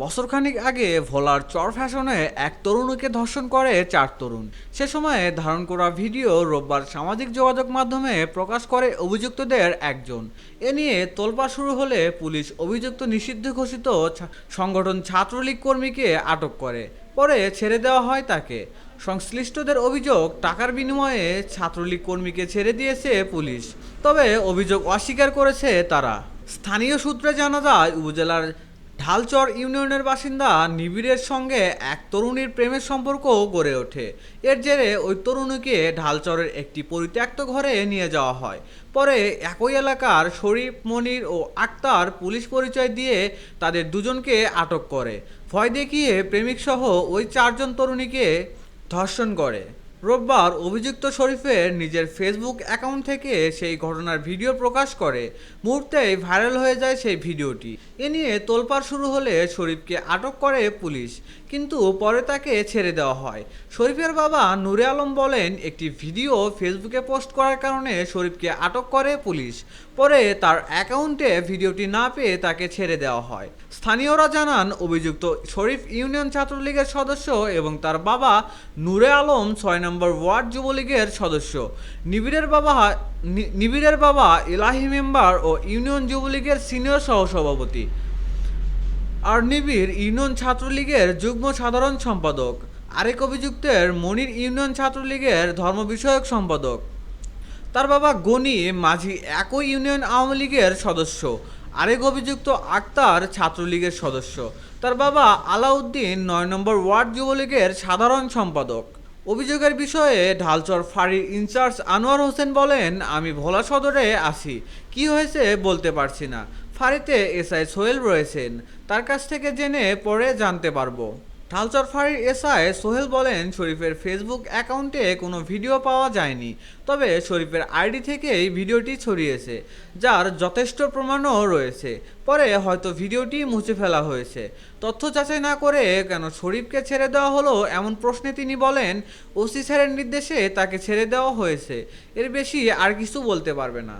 বছরখানিক আগে ভোলার চর ফ্যাশনে এক তরুণীকে ধর্ষণ করে চার তরুণ। সে সময়ে ধারণ করা ভিডিও রোববার সামাজিক যোগাযোগ মাধ্যমে প্রকাশ করে অভিযুক্তদের একজন। এ নিয়ে তোলপা শুরু হলে পুলিশ অভিযুক্ত নিষিদ্ধ ঘোষিত সংগঠন ছাত্রলীগ কর্মীকে আটক করে। পরে ছেড়ে দেওয়া হয় তাকে। সংশ্লিষ্টদের অভিযোগ, টাকার বিনিময়ে ছাত্রলীগ কর্মীকে ছেড়ে দিয়েছে পুলিশ। তবে অভিযোগ অস্বীকার করেছে তারা। স্থানীয় সূত্রে জানা যায়, উপজেলার ঢালচর ইউনিয়নের বাসিন্দা নিবিড়ের সঙ্গে এক তরুণীর প্রেমের সম্পর্ক গড়ে ওঠে। এর জেরে ওই তরুণীকে ঢালচরের একটি পরিত্যক্ত ঘরে নিয়ে যাওয়া হয়। পরে একই এলাকার শরীফ, মনির ও আক্তার পুলিশ পরিচয় দিয়ে তাদের দুজনকে আটক করে। ভয় দেখিয়ে প্রেমিকসহ ওই চারজন তরুণীকে ধর্ষণ করে। রোববার অভিযুক্ত শরীফের নিজের ফেসবুক অ্যাকাউন্ট থেকে সেই ঘটনার ভিডিও প্রকাশ করে। মুহূর্তেই ভাইরাল হয়ে যায় সেই ভিডিওটি। এ নিয়ে তোলপাড় শুরু হলে শরীফকে আটক করে পুলিশ, কিন্তু পরে তাকে ছেড়ে দেওয়া হয়। শরীফের বাবা নুরে আলম বলেন, একটি ভিডিও ফেসবুকে পোস্ট করার কারণে শরীফকে আটক করে পুলিশ। পরে তার অ্যাকাউন্টে ভিডিওটি না পেয়ে তাকে ছেড়ে দেওয়া হয়। স্থানীয়রা জানান, অভিযুক্ত শরীফ ইউনিয়ন ছাত্রলীগের সদস্য এবং তার বাবা নূরে আলম ছয় ওয়ার্ড যুবলীগের সদস্য। নিবিড়ের বাবা নিবিড়ের বাবা ইলাহি মেম্বার ও ইউনিয়ন যুবলীগের সিনিয়র সহসভাপতি। আর নিবিড় ইউনিয়ন ছাত্রলীগের যুগ্ম সাধারণ সম্পাদক। আরেক অভিযুক্তের মনির ইউনিয়ন ছাত্রলীগের ধর্ম বিষয়ক সম্পাদক। তার বাবা গনি মাঝি একই ইউনিয়ন আওয়ামী লীগের সদস্য। আরেক অভিযুক্ত আক্তার ছাত্রলীগের সদস্য। তার বাবা আলাউদ্দিন নয় নম্বর ওয়ার্ড যুবলীগের সাধারণ সম্পাদক। অভিযোগের বিষয়ে ঢালচর ফাঁড়ির ইনচার্জ আনোয়ার হোসেন বলেন, আমি ভোলা সদরে আছি। কি হয়েছে বলতে পারছি না। ফাঁড়িতে এসআই সোহেল রয়েছেন। তার কাছ থেকে জেনে পরে জানতে পারব। ঢালচর ফাঁড়ির এসআই সোহেল বলেন, শরীফের ফেসবুক অ্যাকাউন্টে কোনো ভিডিও পাওয়া যায়নি। তবে শরীফের আইডি থেকেই ভিডিওটি ছড়িয়েছে, যার যথেষ্ট প্রমাণও রয়েছে। পরে হয়তো ভিডিওটি মুছে ফেলা হয়েছে। তথ্য যাচাই না করে কেন শরীফকে ছেড়ে দেওয়া হলো এমন প্রশ্নে তিনি বলেন, ওসি স্যারের নির্দেশে তাকে ছেড়ে দেওয়া হয়েছে। এর বেশি আর কিছু বলতে পারবে না।